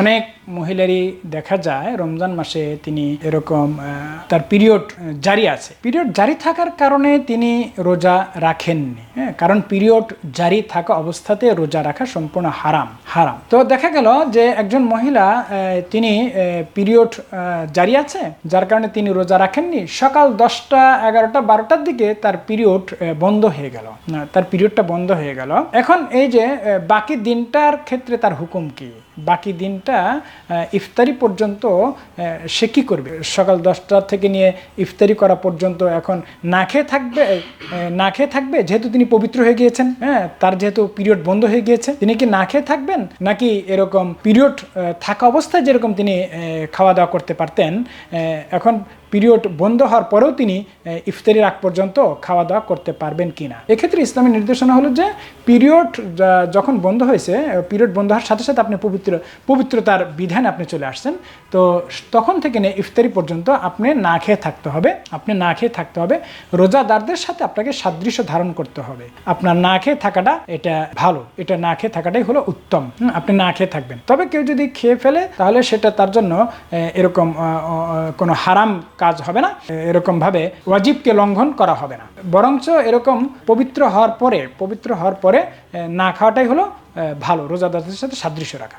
অনেক মহিলারই দেখা যায়, রমজান মাসে তিনি এরকম তার পিরিয়ড জারি আছে। পিরিয়ড জারি থাকার কারণে তিনি রোজা রাখেননি হ্যাঁ? কারণ পিরিয়ড জারি থাকা অবস্থাতে রোজা রাখা সম্পূর্ণ হারাম হারাম। তো দেখা গেল যে একজন মহিলা তিনি পিরিয়ড জারি আছে, যার কারণে তিনি রোজা রাখেননি। সকাল দশটা, এগারোটা, বারোটার দিকে তার পিরিয়ড বন্ধ হয়ে গেল। তার পিরিয়ডটা বন্ধ হয়ে গেল। এখন এই যে বাকি দিনটার ক্ষেত্রে তার হুকুম কি? বাকি দিনটা ইফতারি পর্যন্ত সে কী করবে? সকাল দশটা থেকে নিয়ে ইফতারি করা পর্যন্ত এখন না খেয়ে থাকবে না খেয়ে থাকবে? যেহেতু তিনি পবিত্র হয়ে গিয়েছেন হ্যাঁ তার যেহেতু পিরিয়ড বন্ধ হয়ে গিয়েছে, তিনি কি না খেয়ে থাকবেন? নাকি এরকম পিরিয়ড থাকা অবস্থায় যেরকম তিনি খাওয়া দাওয়া করতে পারতেন এখন পিরিয়ড বন্ধ হওয়ার পরেও তিনি ইফতারির আগ পর্যন্ত খাওয়া দাওয়া করতে পারবেন কি না এক্ষেত্রে ইসলামী নির্দেশনা হলো যে, পিরিয়ড যখন বন্ধ হয়েছে পিরিয়ড বন্ধ হওয়ার সাথে সাথে আপনি পবিত্র, পবিত্রতার বিধান আপনি চলে আসছেন। তো তখন থেকে নিয়ে ইফতারি পর্যন্ত আপনি না খেয়ে থাকতে হবে, আপনি না খেয়ে থাকতে হবে। রোজাদারদের সাথে আপনাকে সাদৃশ্য ধারণ করতে হবে। আপনার না খেয়ে থাকাটা এটা ভালো, এটা না খেয়ে থাকাটাই হলো উত্তম। আপনি না খেয়ে থাকবেন। তবে কেউ যদি খেয়ে ফেলে, তাহলে সেটা তার জন্য এরকম কোনো হারাম কাজ হবে না, এরকমভাবে ওয়াজিবকে লঙ্ঘন করা হবে না। বরঞ্চ এরকম পবিত্র হওয়ার পরে, পবিত্র হওয়ার পরে না খাওয়াটাই হলো ভালো, রোজাদারদের সাথে সাদৃশ্য রাখা।